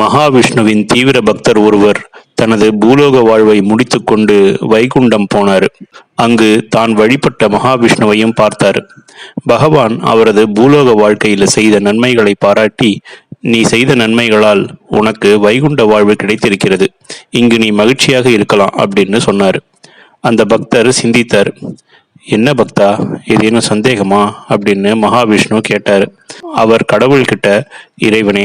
மகாவிஷ்ணுவின் தீவிர பக்தர் ஒருவர் தனது பூலோக வாழ்வை முடித்துக்கொண்டு வைகுண்டம் போனார். அங்கு தான் வழிபட்ட மகாவிஷ்ணுவையும் பார்த்தார். பகவான் அவரது பூலோக வாழ்க்கையில் செய்த நன்மைகளை பாராட்டி நீ செய்த நன்மைகளால் உனக்கு வைகுண்ட வாழ்வு கிடைத்திருக்கிறது. இங்கு நீ மகிழ்ச்சியாக இருக்கலாம் அப்படின்னு சொன்னார். அந்த பக்தர் சிந்தித்தார். என்ன பக்தா ஏதேனும் சந்தேகமா? அப்படின்னு மகாவிஷ்ணு கேட்டார். அவர் கடவுள்கிட்ட இறைவனே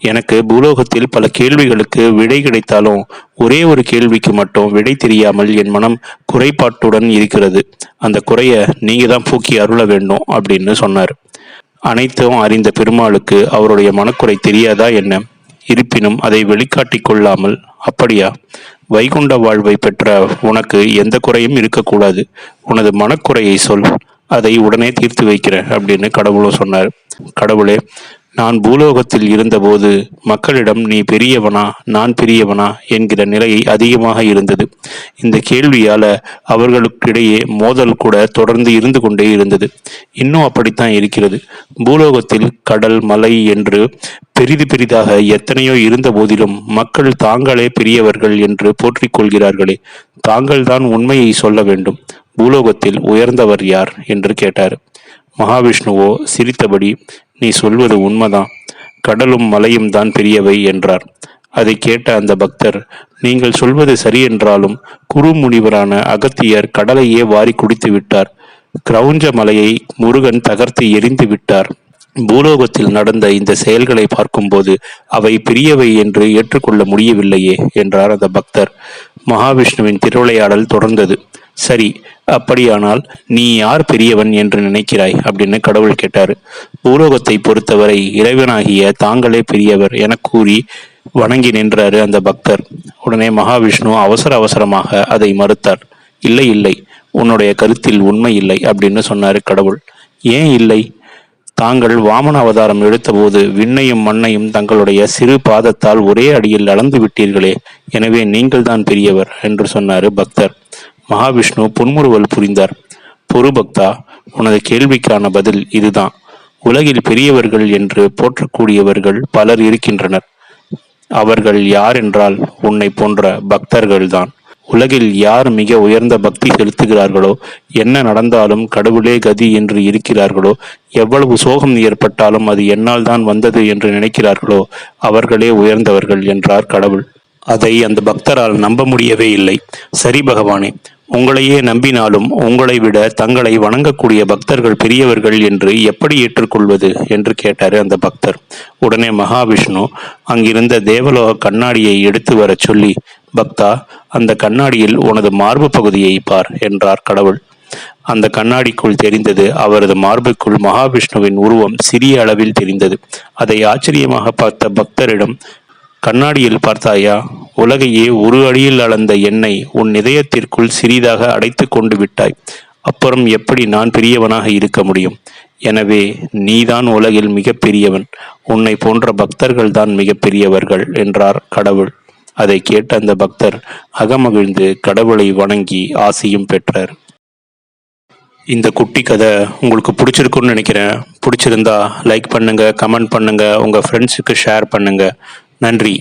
எனக்கு பூலோகத்தில் பல கேள்விகளுக்கு விடை கிடைத்தாலும் ஒரே ஒரு கேள்விக்கு மட்டும் விடை தெரியாமல் என் மனம் குறைபாட்டுடன் இருக்கிறது. அந்த குறைய நீங்க தான் போக்கி அருள வேண்டும் அப்படின்னு சொன்னார். அனைத்தும் அறிந்த பெருமாளுக்கு அவருடைய மனக்குறை தெரியாதா என்ன? இருப்பினும் அதை வெளிக்காட்டிக் கொள்ளாமல் அப்படியா? வைகுண்ட வாழ்வை பெற்ற உனக்கு எந்த குறையும் இருக்கக்கூடாது. உனது மனக்குறையை சொல். அதை உடனே தீர்த்து வைக்கிறேன் அப்படின்னு கடவுளும் சொன்னார். கடவுளே நான் பூலோகத்தில் இருந்தபோது மக்களிடம் நீ பெரியவனா? நான் பெரியவனா? என்கிற நிலை அதிகமாக இருந்தது. இந்த கேள்வியால அவர்களுக்கிடையே மோதல் கூட தொடர்ந்து இருந்து கொண்டே இருந்தது. இன்னும் அப்படித்தான் இருக்கிறது. பூலோகத்தில் கடல் மலை என்று பெரிது பெரிதாக எத்தனையோ இருந்த போதிலும் மக்கள் தாங்களே பெரியவர்கள் என்று போற்றிக் கொள்கிறார்களே. தாங்கள்தான் உண்மையை சொல்ல வேண்டும். பூலோகத்தில் உயர்ந்தவர் யார்? என்று கேட்டார். மகாவிஷ்ணுவோ சிரித்தபடி நீ சொல்வது உண்மைதான். கடலும் மலையும் தான் பெரியவை என்றார். அதை கேட்ட அந்த பக்தர் நீங்கள் சொல்வது சரி என்றாலும் குரு முனிவரான அகத்தியர் கடலையே வாரி குடித்து விட்டார். கிரௌஞ்ச மலையை முருகன் தகர்த்து எரிந்து விட்டார். பூலோகத்தில் நடந்த இந்த செயல்களை பார்க்கும்போது அவை பெரியவை என்று ஏற்றுக்கொள்ள முடியவில்லையே என்றார் அந்த பக்தர். மகாவிஷ்ணுவின் திருவிளையாடல் தொடர்ந்தது. சரி அப்படியானால் நீ யார் பெரியவன் என்று நினைக்கிறாய்? அப்படின்னு கடவுள் கேட்டார். பூலோகத்தை பொறுத்தவரை இறைவனாகிய தாங்களே பெரியவர் என கூறி வணங்கி நின்றாரு அந்த பக்தர். உடனே மகாவிஷ்ணு அவசர அவசரமாக அதை மறுத்தார். இல்லை இல்லை உன்னுடைய கருத்தில் உண்மை இல்லை அப்படின்னு சொன்னார் கடவுள். ஏன் இல்லை? தாங்கள் வாமன அவதாரம் எடுத்தபோது விண்ணையும் மண்ணையும் தங்களுடைய சிறு பாதத்தால் ஒரே அடியில் அளந்து விட்டீர்களே எனவே நீங்கள்தான் பெரியவர் என்று சொன்னார் பக்தர். மகாவிஷ்ணு புன்முறுவல் புரிந்தார். பொறுபக்தா உனது கேள்விக்கான பதில் இதுதான். உலகில் பெரியவர்கள் என்று போற்றக்கூடியவர்கள் பலர் இருக்கின்றனர். அவர்கள் யார் என்றால் உன்னை போன்ற பக்தர்கள்தான். உலகில் யார் மிக உயர்ந்த பக்தி செலுத்துகிறார்களோ என்ன நடந்தாலும் கடவுளே கதி என்று இருக்கிறார்களோ எவ்வளவு சோகம் ஏற்பட்டாலும் அது என்னால் தான் வந்தது என்று நினைக்கிறார்களோ அவர்களே உயர்ந்தவர்கள் என்றார் கடவுள். அதை அந்த பக்தரால் நம்ப முடியவே இல்லை. சரி பகவானே உங்களையே நம்பினாலும் உங்களை விட தங்களை வணங்கக்கூடிய பக்தர்கள் பெரியவர்கள் என்று எப்படி ஏற்றுக்கொள்வது என்று கேட்டார் அந்த பக்தர். உடனே மகாவிஷ்ணு அங்கிருந்த தேவலோக கண்ணாடியை எடுத்து வரச் சொல்லி பக்தா அந்த கண்ணாடியில் உனது மார்பு பகுதியை பார் என்றார் கடவுள். அந்த கண்ணாடிக்குள் தெரிந்தது அவரது மார்புக்குள் மகாவிஷ்ணுவின் உருவம் சிறிய அளவில் தெரிந்தது. அதை ஆச்சரியமாக பார்த்த பக்தரிடம் கண்ணாடியில் பார்த்தாயா உலகையே ஒரு அடியில் அளந்த என்னை உன் இதயத்திற்குள் சிறிதாக அடைத்து கொண்டு விட்டாய். அப்புறம் எப்படி நான் பெரியவனாக இருக்க முடியும்? எனவே நீதான் உலகில் மிகப்பெரியவன் உன்னை போன்ற பக்தர்கள் தான் மிகப்பெரியவர்கள் என்றார் கடவுள். அதை கேட்ட அந்த பக்தர் அகமகிழ்ந்து கடவுளை வணங்கி ஆசியும் பெற்றார். இந்த குட்டி கதை உங்களுக்கு பிடிச்சிருக்குன்னு நினைக்கிறேன். பிடிச்சிருந்தா லைக் பண்ணுங்கள் கமெண்ட் பண்ணுங்கள் உங்கள் ஃப்ரெண்ட்ஸுக்கு ஷேர் பண்ணுங்கள் நன்றி